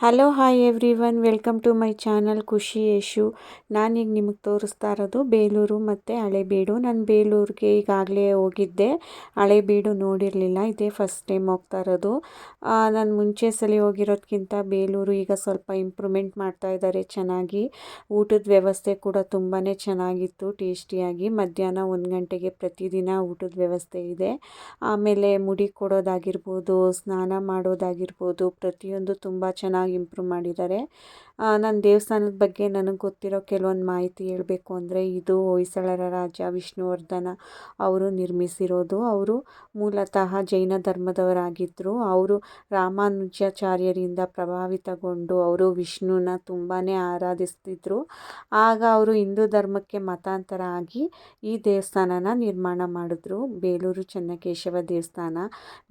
Hello hi every one welcome to my channel Khushi Yashu ನಾನೀಗ ನಿಮಗೆ ತೋರಿಸ್ತಾ ಇರೋದು ಬೇಲೂರು ಮತ್ತು ಹಳೆಬೀಡು. ನಾನು ಬೇಲೂರಿಗೆ ಈಗಾಗಲೇ ಹೋಗಿದ್ದೆ. ಹಳೆಬೀಡು ನೋಡಿರಲಿಲ್ಲ. ಇದೇ ಫಸ್ಟ್ ಟೈಮ್ ಹೋಗ್ತಾ ಇರೋದು. ನಾನು ಮುಂಚೆ ಸಲ ಹೋಗಿರೋದಕ್ಕಿಂತ ಬೇಲೂರು ಈಗ ಸ್ವಲ್ಪ ಇಂಪ್ರೂವ್ಮೆಂಟ್ ಮಾಡ್ತಾ ಇದ್ದಾರೆ ಚೆನ್ನಾಗಿ. ಊಟದ ವ್ಯವಸ್ಥೆ ಕೂಡ ತುಂಬಾ ಚೆನ್ನಾಗಿತ್ತು, ಟೇಸ್ಟಿಯಾಗಿ. ಮಧ್ಯಾಹ್ನ ಒಂದು ಗಂಟೆಗೆ ಪ್ರತಿದಿನ ಊಟದ ವ್ಯವಸ್ಥೆ ಇದೆ. ಆಮೇಲೆ ಮುಡಿ ಕೊಡೋದಾಗಿರ್ಬೋದು, ಸ್ನಾನ ಮಾಡೋದಾಗಿರ್ಬೋದು, ಪ್ರತಿಯೊಂದು ತುಂಬ ಚೆನ್ನಾಗಿ ಇಂಪ್ರೂವ್ ಮಾಡಿದ್ದಾರೆ. ನನ್ನ ದೇವಸ್ಥಾನದ ಬಗ್ಗೆ ನನಗೆ ಗೊತ್ತಿರೋ ಕೆಲವೊಂದು ಮಾಹಿತಿ ಹೇಳಬೇಕು ಅಂದರೆ ಇದು ಹೊಯ್ಸಳರ ರಾಜ ವಿಷ್ಣುವರ್ಧನ ಅವರು ನಿರ್ಮಿಸಿರೋದು. ಅವರು ಮೂಲತಃ ಜೈನ ಧರ್ಮದವರಾಗಿದ್ದರು ಅವರು ರಾಮಾನುಜಾಚಾರ್ಯರಿಂದ ಪ್ರಭಾವಿತಗೊಂಡು ಅವರು ವಿಷ್ಣುನ ತುಂಬಾ ಆರಾಧಿಸ್ತಿದ್ರು. ಆಗ ಅವರು ಹಿಂದೂ ಧರ್ಮಕ್ಕೆ ಮತಾಂತರ ಆಗಿ ಈ ದೇವಸ್ಥಾನನ ನಿರ್ಮಾಣ ಮಾಡಿದ್ರು. ಬೇಲೂರು ಚೆನ್ನಕೇಶವ ದೇವಸ್ಥಾನ.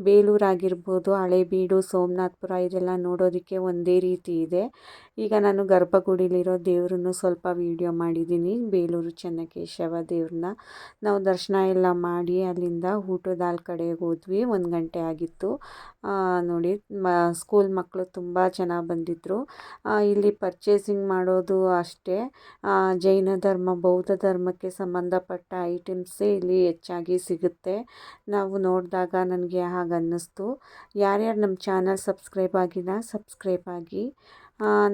ಬೇಲೂರಾಗಿರ್ಬೋದು, ಹಳೇಬೀಡು, ಸೋಮನಾಥಪುರ ಇದೆಲ್ಲ ನೋಡೋದಕ್ಕೆ ಒಂದೇ ರೀತಿ ಇದೆ. ಈಗ ನಾನು ಗರ್ಭಗುಡಿಲಿರೋ ದೇವ್ರನ್ನು ಸ್ವಲ್ಪ ವೀಡಿಯೋ ಮಾಡಿದ್ದೀನಿ. ಬೇಲೂರು ಚೆನ್ನಕೇಶವ ದೇವ್ರನ್ನ. ನಾವು ದರ್ಶನ ಎಲ್ಲ ಮಾಡಿ ಅಲ್ಲಿಂದ ಊಟದ ಹಾಲ್ ಕಡೆಗೆ ಹೋದ್ವಿ. ಒಂದು ಗಂಟೆ ಆಗಿತ್ತು. ನೋಡಿ, ಮ ಸ್ಕೂಲ್ ಮಕ್ಕಳು ತುಂಬ ಚೆನ್ನಾಗಿ ಬಂದಿದ್ದರು ಇಲ್ಲಿ ಪರ್ಚೇಸಿಂಗ್ ಮಾಡೋದು ಅಷ್ಟೇ. ಜೈನ ಧರ್ಮ, ಬೌದ್ಧ ಧರ್ಮಕ್ಕೆ ಸಂಬಂಧಪಟ್ಟ ಐಟಮ್ಸೇ ಇಲ್ಲಿ ಹೆಚ್ಚಾಗಿ ಸಿಗುತ್ತೆ. ನಾವು ನೋಡಿದಾಗ ನನಗೆ ಹಾಗೆ ಅನ್ನಿಸ್ತು ಯಾರ್ಯಾರು ನಮ್ಮ ಚಾನಲ್ ಸಬ್ಸ್ಕ್ರೈಬ್ ಆಗಿಲ್ಲ ಸಬ್ಸ್ಕ್ರೈಬ್ ಆಗಿ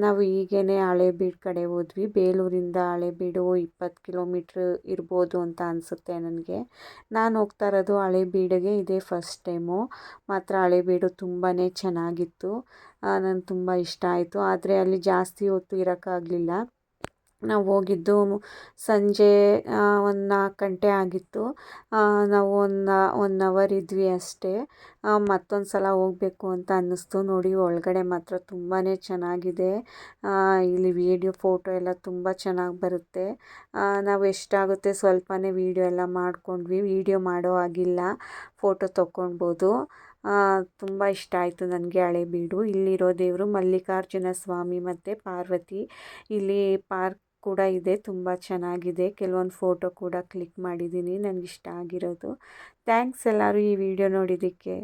ನಾವು ಈಗೇನೆ ಹಳೇಬೀಡು ಕಡೆ ಹೋದ್ವಿ. ಬೇಲೂರಿಂದ ಹಳೇಬೀಡು ಇಪ್ಪತ್ತು ಕಿಲೋಮೀಟ್ರ್ ಇರ್ಬೋದು ಅಂತ ಅನಿಸುತ್ತೆ ನನಗೆ. ನಾನು ಹೋಗ್ತಾ ಇರೋದು ಹಳೇಬೀಡಿಗೆ ಇದೇ ಫಸ್ಟ್ ಟೈಮು ಮಾತ್ರ ಹಳೇಬೀಡು ತುಂಬಾ ಚೆನ್ನಾಗಿತ್ತು. ನನಗೆ ತುಂಬ ಇಷ್ಟ ಆಯಿತು. ಆದರೆ ಅಲ್ಲಿ ಜಾಸ್ತಿ ಹೊತ್ತು ಇರೋಕ್ಕಾಗಲಿಲ್ಲ. ನಾವು ಹೋಗಿದ್ದು ಸಂಜೆ ಒಂದು ನಾಲ್ಕು ಗಂಟೆ ಆಗಿತ್ತು. ನಾವು ಒಂದು ಒನ್ ಅವರ್ ಇದ್ವಿ ಅಷ್ಟೇ. ಮತ್ತೊಂದು ಸಲ ಹೋಗಬೇಕು ಅಂತ ಅನ್ನಿಸ್ತು. ನೋಡಿ, ಒಳಗಡೆ ಮಾತ್ರ ತುಂಬಾ ಚೆನ್ನಾಗಿದೆ. ಇಲ್ಲಿ ವೀಡಿಯೋ, ಫೋಟೋ ಎಲ್ಲ ತುಂಬ ಚೆನ್ನಾಗಿ ಬರುತ್ತೆ. ನಾವು ಎಷ್ಟಾಗುತ್ತೆ ಸ್ವಲ್ಪನೇ ವೀಡಿಯೋ ಎಲ್ಲ ಮಾಡಿಕೊಂಡ್ವಿ. ವೀಡಿಯೋ ಮಾಡೋ ಆಗಿಲ್ಲ ಫೋಟೋ ತೊಗೊಳ್ಬೋದು ತುಂಬ ಇಷ್ಟ ಆಯಿತು ನನಗೆ ಹಳೇಬೀಡು ಇಲ್ಲಿರೋ ದೇವರು ಮಲ್ಲಿಕಾರ್ಜುನ ಸ್ವಾಮಿ ಮತ್ತು ಪಾರ್ವತಿ. ಇಲ್ಲಿ ಪಾರ್ಕ್ ಕೂಡ ಇದೆ, ತುಂಬ ಚೆನ್ನಾಗಿದೆ. ಕೆಲವೊಂದು ಫೋಟೋ ಕೂಡ ಕ್ಲಿಕ್ ಮಾಡಿದ್ದೀನಿ ನನಗಿಷ್ಟ ಆಗಿರೋದು. ಥ್ಯಾಂಕ್ಸ್ ಎಲ್ಲರೂ ಈ ವಿಡಿಯೋ ನೋಡಿದ್ದಕ್ಕೆ.